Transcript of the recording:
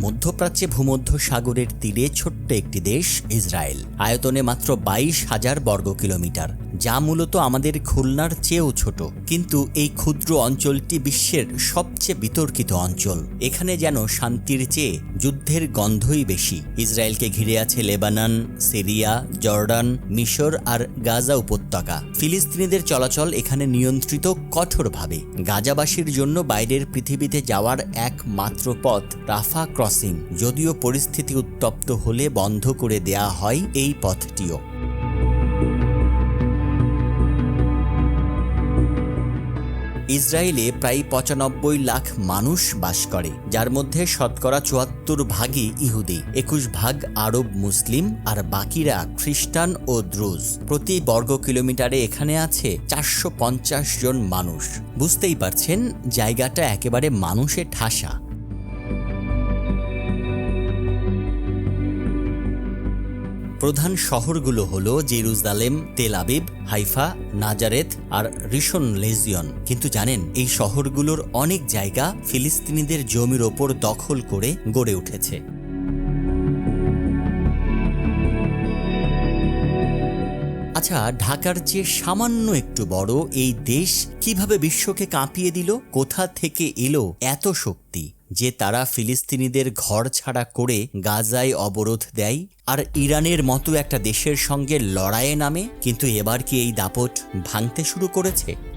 মধ্যপ্রাচ্যে ভূমধ্য সাগরের তীরে ছোট্ট একটি দেশ, ইসরায়েল। আয়তনে মাত্র বাইশ হাজার বর্গ কিলোমিটার, যা মূলত আমাদের খুলনার চেয়েও ছোট। কিন্তু এই ক্ষুদ্র অঞ্চলটি বিশ্বের সবচেয়ে বিতর্কিত অঞ্চল। এখানে যেন শান্তির চেয়ে যুদ্ধের গন্ধই বেশি। ইসরায়েলকে ঘিরে আছে লেবানন, সিরিয়া, জর্ডান, মিশর আর গাজা উপত্যকা। ফিলিস্তিনিদের চলাচল এখানে নিয়ন্ত্রিত কঠোরভাবে। গাজাবাসীর জন্য বাইরের পৃথিবীতে যাওয়ার একমাত্র পথ রাফা ক্রসিং যদিও পরিস্থিতি উত্তপ্ত হলে বন্ধ করে দেয়া হয় এই পথটিও। ইসরায়েলে প্রায় পঁচানব্বই লাখ মানুষ বাস করে, যার মধ্যে শতকরা চুয়াত্তর ভাগই ইহুদি, একুশ ভাগ আরব মুসলিম আর বাকিরা খ্রিস্টান ও দ্রুজ প্রতি বর্গ কিলোমিটারে এখানে আছে চারশো পঞ্চাশ জন মানুষ। বুঝতেই পারছেন, জায়গাটা একেবারে মানুষে ঠাসা। প্রধান শহরগুলো হলো Jerusalem, Tel Aviv, Haifa, Nazareth আর রিশন লেজিয়ন। কিন্তু জানেন, এই শহরগুলোর অনেক জায়গা ফিলিস্তিনিদের জমির ওপর দখল করে গড়ে উঠেছে। আচ্ছা ঢাকার চেয়ে সামান্য একটু বড় এই দেশ কীভাবে বিশ্বকে কাঁপিয়ে দিল? কোথা থেকে এলো এত শক্তি? যে তারা ফিলিস্তিনিদের ঘর ছাড়া করে গাজায় অবরোধ দেয় আর ইরানের মতো একটা দেশের সঙ্গে লড়াইয়ে নামে, কিন্তু এবার কি এই দাপট ভাঙতে শুরু করেছে?